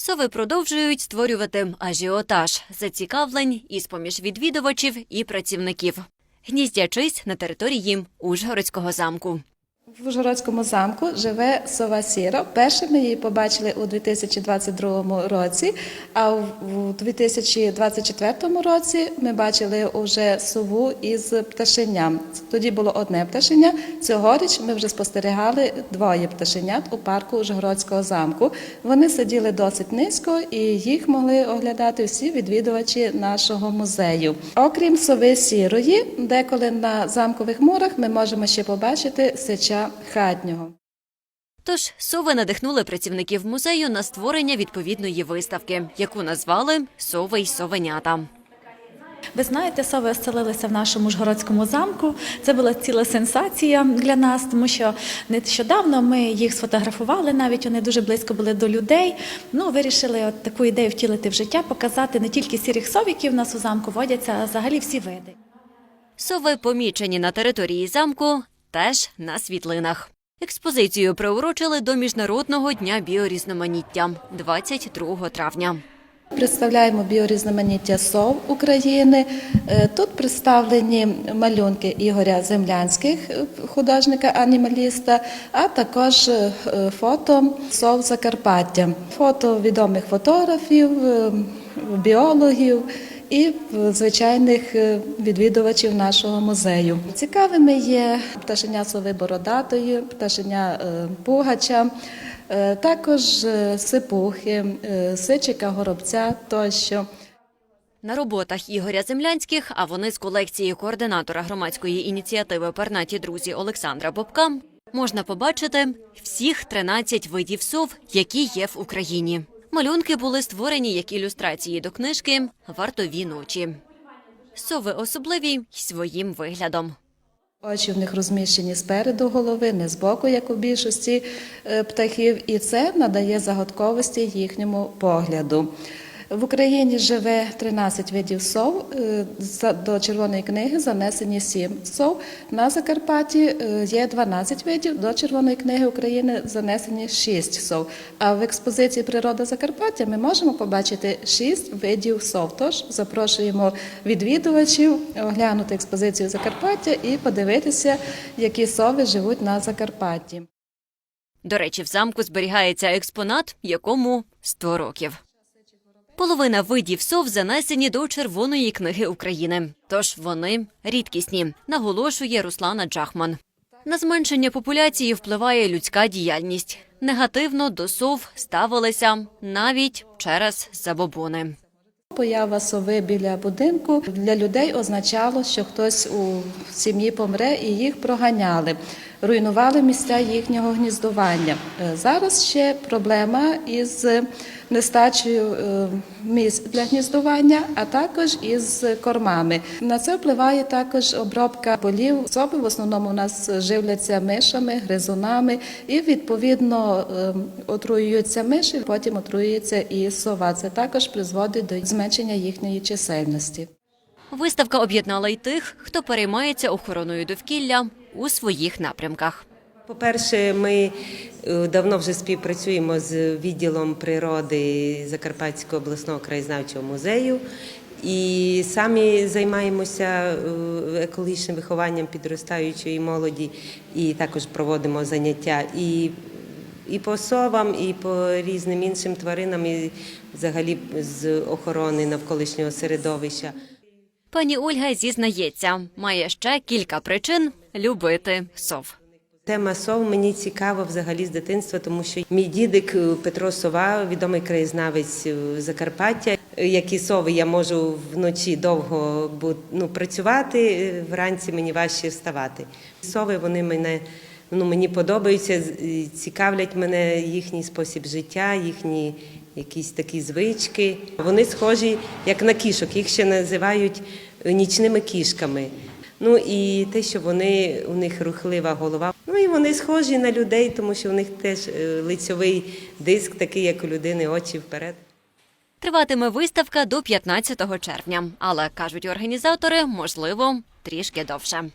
Сови продовжують створювати ажіотаж, зацікавлень із поміж відвідувачів і працівників, гніздячись на території Ужгородського замку. В Ужгородському замку живе сова сіра. Перше ми її побачили у 2022 році, а у 2024 році ми бачили уже сову із пташенням. Тоді було одне пташеня. Цьогоріч ми вже спостерігали двоє пташенят у парку Ужгородського замку. Вони сиділи досить низько і їх могли оглядати всі відвідувачі нашого музею. Окрім сови сірої, деколи на замкових мурах ми можемо ще побачити хатнього. Тож сови надихнули працівників музею на створення відповідної виставки, яку назвали Сови й совенята. Ви знаєте, сови оселилися в нашому Жгородському замку. Це була ціла сенсація для нас, тому що нещодавно ми їх сфотографували, навіть вони дуже близько були до людей. Ну, вирішили от таку ідею втілити в життя, показати не тільки сірих сов, які в нас у замку водяться, а взагалі всі види. Сови, помічені на території замку, теж на світлинах. Експозицію приурочили до Міжнародного дня біорізноманіття 22 травня. Представляємо біорізноманіття сов України. Е, Тут представлені малюнки Ігоря Землянських, е, художника-анімаліста, а також е, фото сов Закарпаття, фото відомих фотографів, біологів. І звичайних е, відвідувачів нашого музею. Цікавими є пташеня сови бородатої, пташеня е, пугача, е, також сипухи, сичика горобця тощо. На роботах Ігоря Землянських, а вони з колекції координатора громадської ініціативи Пернаті друзі Олександра Бобка, можна побачити всіх 13 видів сов, які є в Україні. Малюнки були створені як ілюстрації до книжки Вартові ночі. Сови особливі своїм виглядом. Очі в них розміщені спереду голови, не збоку, як у більшості е, птахів, і це надає загадковості їхньому погляду. В Україні живе 13 видів сов. е, До Червоної книги занесені 7 сов. На Закарпатті е, є 12 видів. До Червоної книги України занесені 6 сов. А в експозиції Природа Закарпаття ми можемо побачити 6 видів сов. Тож запрошуємо відвідувачів оглянути експозицію Закарпаття і подивитися, які сови живуть на Закарпатті. До речі, в замку зберігається експонат, якому 100 років. Половина видів сов занесені до Червоної книги України, тож вони рідкісні, наголошує Руслана Джахман. На зменшення популяції впливає людська діяльність. Негативно до сов ставилися навіть через забобони. Поява сови біля будинку для людей означало, що хтось у сім'ї помре і їх проганяли, руйнували місця їхнього гніздування. Е, Зараз ще проблема із нестачею е, місць для гніздування, а також із кормами. На це впливає також обробка полів. Сови в основному у нас живляться мишами, гризунами, і відповідно е, отруюються миші, потім отруюється і сова. Це також призводить до зменшення їхньої чисельності. Виставка об'єднала й тих, хто переймається охороною довкілля у своїх напрямках. По-перше, ми е, давно вже співпрацюємо з відділом природи Закарпатського обласного краєзнавчого музею і самі займаємося е, екологічним вихованням підростаючої молоді, і також проводимо заняття і, і по совам, і по різним іншим тваринам, і взагалі з охорони навколишнього середовища. Пані Ольга зізнається, має ще кілька причин любити сов. Тема сов мені цікава взагалі з дитинства, тому що мій дідик е, Петро Сова, відомий краєзнавець е, Закарпаття. Е, Які сови я можу вночі довго ну, працювати, вранці мені важче вставати. Сови вони мене ну, мені подобаються, цікавлять мене їхній спосіб життя, їхні якісь такі звички. Вони схожі як на кішок, їх ще називають нічними кішками. Ну і те, що вони у них рухлива голова. Ну і вони схожі на людей, тому що у них теж е, лицьовий диск, такий, як у людини, очі вперед. Триватиме виставка до 15 червня, але кажуть організатори, можливо, трішки довше.